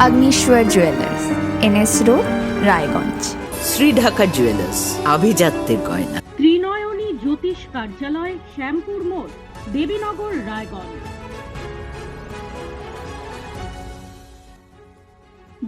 Agneshwar jewellers NS road Raiganj Shri Dhaka jewellers আভিজাত্যের গয়না ত্রিনয়নী জ্যোতিষ কার্যালয় শ্যামপুর মোড় দেবীনগর রায়গঞ্জ।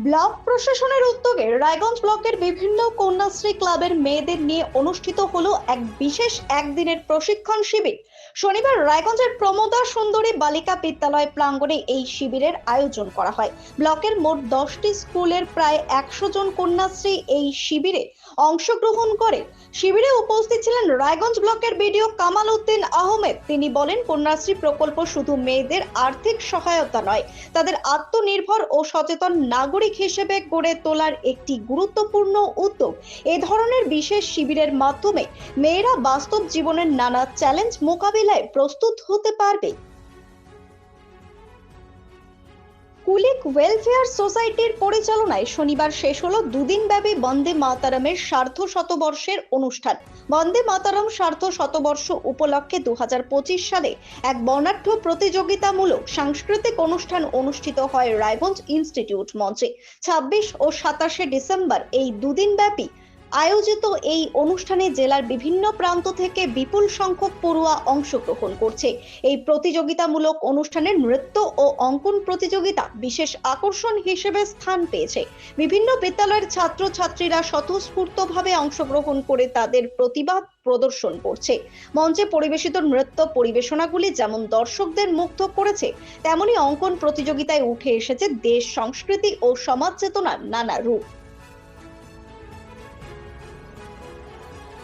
ব্লক প্রশাসনের উদ্যোগে রায়গঞ্জ ব্লকের বিভিন্ন কন্যাশ্রী ক্লাবের মেয়েদের নিয়ে অনুষ্ঠিত হলো এক বিশেষ একদিনের প্রশিক্ষণ শিবির। শনিবার রায়গঞ্জের প্রমোদা সুন্দরী বালিকা বিদ্যালয় প্রাঙ্গণে এই শিবিরের আয়োজন করা হয়। ব্লকের মোট দশটি স্কুলের প্রায় একশো জন কন্যাশ্রী এই শিবিরে অংশগ্রহণ করে। শিবিরে উপস্থিত ছিলেন রায়গঞ্জ ব্লকের বিডিও কামাল উদ্দিন আহমেদ। তিনি বলেন, কন্যাশ্রী প্রকল্প শুধু মেয়েদের আর্থিক সহায়তা নয়, তাদের আত্মনির্ভর ও সচেতন নাগরিক হিসেবে গড়ে তোলার একটি গুরুত্বপূর্ণ উদ্যোগ। এ ধরনের বিশেষ শিবিরের মাধ্যমে মেয়েরা বাস্তব জীবনের নানা চ্যালেঞ্জ মোকাবিলায় প্রস্তুত হতে পারবে। কুলিক ওয়েলফেয়ার সোসাইটির পরিচালনায় শনিবার শেষ হলো দুদিন ব্যাপী বন্দে মাতারামের সার্ধ শতবর্ষের অনুষ্ঠান। বন্দে মাতারাম সার্ধ শতবর্ষ উপলক্ষে দু হাজার পঁচিশ সালে এক বর্ণাঢ্য প্রতিযোগিতামূলক সাংস্কৃতিক অনুষ্ঠান অনুষ্ঠিত হয় রায়গঞ্জ ইনস্টিটিউট মঞ্চে। ছাব্বিশ ও সাতাশে ডিসেম্বর এই দুদিন ব্যাপী আয়োজিত এই অনুষ্ঠানে জেলার বিভিন্ন প্রান্ত থেকে বিপুল সংখ্যক পড়ুয়া অংশগ্রহণ করছে। এই প্রতিযোগিতামূলক অনুষ্ঠানের নৃত্য ও অঙ্কন প্রতিযোগিতা বিশেষ আকর্ষণ হিসেবে স্থান পেয়েছে। বিভিন্ন বিদ্যালয়ের ছাত্রছাত্রীরা স্বতঃস্ফূর্তভাবে অংশগ্রহণ করে তাদের প্রতিবাদ প্রদর্শন করছে। মঞ্চে পরিবেশিত নৃত্য পরিবেশনাগুলি যেমন দর্শকদের মুগ্ধ করেছে, তেমনি অঙ্কন প্রতিযোগিতায় উঠে এসেছে দেশ, সংস্কৃতি ও সমাজ চেতনার নানা রূপ।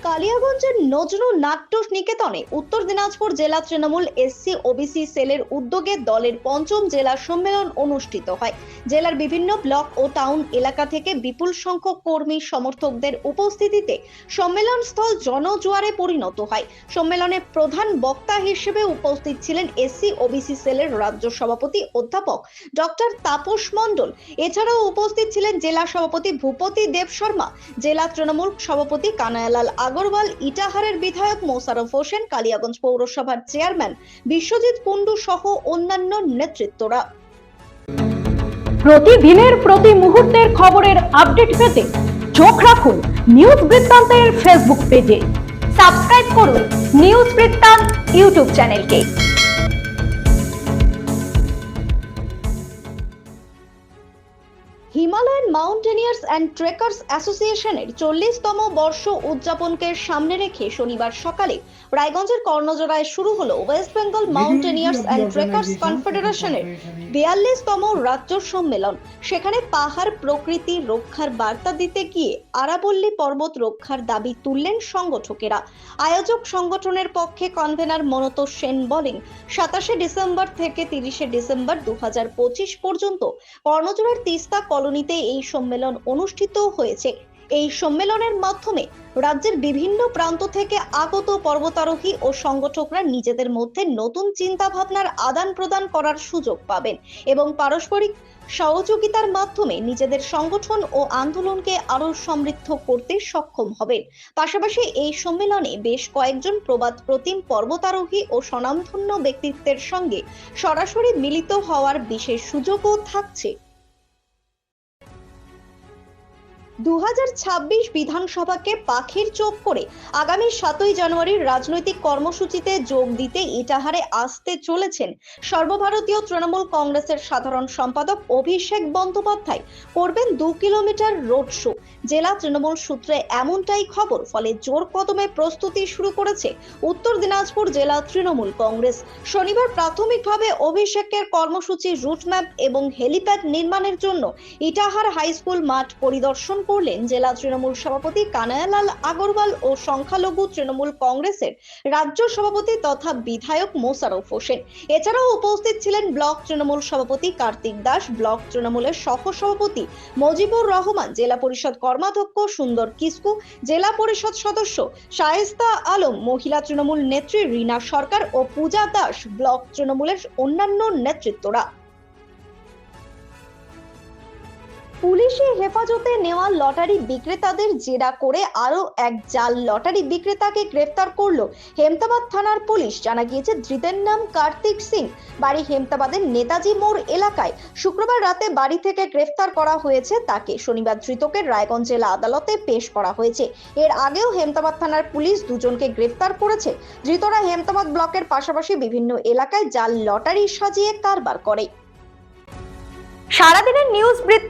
কালিয়াগঞ্জের নজরুল নাট্য নিকেতনে উত্তর দিনাজপুর জেলা তৃণমূল এসসি, ওবিসি সেলের উদ্যোগে দলের পঞ্চম জেলা সম্মেলন অনুষ্ঠিত হয়। জেলার বিভিন্ন ব্লক ও টাউন এলাকা থেকে বিপুল সংখ্যক কর্মী সমর্থকদের উপস্থিতিতে সম্মেলন স্থল জনজোয়ারে পরিণত হয়। সম্মেলনে প্রধান বক্তা হিসেবে উপস্থিত ছিলেন এসসি, ওবিসি সেলের রাজ্য সভাপতি অধ্যাপক ডক্টর তাপস মণ্ডল। এছাড়াও উপস্থিত ছিলেন জেলা সভাপতি ভূপতি দেব শর্মা, জেলা তৃণমূল সভাপতি কানায়ালাল আগরওয়াল ইটাহারের বিধায়ক মোসারফ হোসেন কালিয়াগঞ্জ পৌরসভার চেয়ারম্যান বিশ্বজিৎ কুন্ডু সহ অন্যান্য নেতৃত্বরা। প্রতিদিনের প্রতি মুহূর্তের খবরের আপডেট পেতে চোখ রাখুন নিউজ বৃত্তান্তের ফেসবুক পেজে। সাবস্ক্রাইব করুন নিউজ বৃত্তান্ত ইউটিউব চ্যানেলকে। অ্যান্ড ট্রেকার্স অ্যাসোসিয়েশনের চল্লিশতম বর্ষ উদযাপনকে সামনে রেখে শনিবার সকালে রায়গঞ্জের কর্ণজোড়ায় শুরু হলো West Bengal mountaineers and trekkers কনফেডারেশনের বিয়াল্লিশতম রাজ্য সম্মেলন। সেখানে পাহাড় প্রকৃতি রক্ষার বার্তা দিতে গিয়ে আরাবল্লী পর্বত রক্ষার দাবি তুললেন সংগঠকেরা। আয়োজক সংগঠনের পক্ষে কনভেনার মনত সেন বলেন সাতাশে ডিসেম্বর থেকে তিরিশে ডিসেম্বর দু হাজার পঁচিশ পর্যন্ত কর্ণজোড়ার তিস্তা কলোনিতে এই সম্মেলন অনুষ্ঠিত হয়েছে। এই সম্মেলনের মাধ্যমে রাজ্যের বিভিন্ন প্রান্ত থেকে আগত পর্বতারোহী ও সংগঠকরা নিজেদের মধ্যে নতুন চিন্তা ভাবনার আদান প্রদান করার সুযোগ পাবেন এবং পারস্পরিক সহযোগিতার মাধ্যমে নিজেদের সংগঠন ও আন্দোলনকে আরও সমৃদ্ধ করতে সক্ষম হবেন। পাশাপাশি এই সম্মেলনে বেশ কয়েকজন প্রবাদ প্রতিম পর্বতারোহী ও স্বনামধন্য ব্যক্তিত্বের সঙ্গে সরাসরি মিলিত হওয়ার বিশেষ সুযোগও থাকছে। দু হাজার ছাব্বিশ বিধানসভাকে পাখির চোখ করে আগামী সাতই জানুয়ারির রাজনৈতিক কর্মসূচিতে যোগ দিতে ইটাহারে আসতে চলেছেন সর্বভারতীয় তৃণমূল কংগ্রেসের সাধারণ সম্পাদক অভিষেক বন্দ্যোপাধ্যায়। করবেন দু কিলোমিটার রোড শো। জেলা তৃণমূল সূত্রে এমনটাই খবর, ফলে জোর কদমে প্রস্তুতি শুরু করেছে উত্তর দিনাজপুর জেলা তৃণমূল কংগ্রেস। শনিবার প্রাথমিকভাবে অভিষেকের কর্মসূচি রুটম্যাপ এবং হেলিপ্যাড নির্মাণের জন্য ইটাহার হাই স্কুল মাঠ পরিদর্শন পড়লেন জেলা তৃণমূল সভাপতি কানায়ালাল আগরওয়াল ও সংখ্যালঘু তৃণমূল কংগ্রেসের রাজ্য সভাপতি তথা বিধায়ক মোশারফ হোসেন। এছাড়াও উপস্থিত ছিলেন ব্লক তৃণমূল সভাপতি কার্তিক দাস, ব্লক তৃণমূলের সহ সভাপতি মজিবুর রহমান, জেলা পরিষদ কর্মাধ্যক্ষ সুন্দর কিসকু, জেলা পরিষদ সদস্য শায়েস্তা আলম, মহিলা তৃণমূল নেত্রী রিনা সরকার ও পূজা দাস, ব্লক তৃণমূলের অন্যান্য নেতৃত্বরা। পুলিশি হেফাজতে নেওয়া লটারি বিক্রেতাদের জেরা করে আরও এক জাল লটারি বিক্রেতাকে গ্রেফতার করল হেমতাবাদ থানার পুলিশ। জানা গিয়েছে, ধৃতের নাম কার্তিক সিং। বাড়ি হেমতাবাদের নেতাজি মোড় এলাকায়। শুক্রবার রাতে বাড়ি থেকে গ্রেফতার করা হয়েছে তাকে। শনিবার ধৃতকে রায়গঞ্জ জেলা আদালতে পেশ করা হয়েছে। এর আগেও হেমতাবাদ থানার পুলিশ দুজনকে গ্রেফতার করেছে। ধৃতরা হেমতাবাদ ব্লকের পাশাপাশি বিভিন্ন এলাকায় জাল লটারি সাজিয়ে কারবার করে। সারাদিনের নিউজ বৃত্তান্ত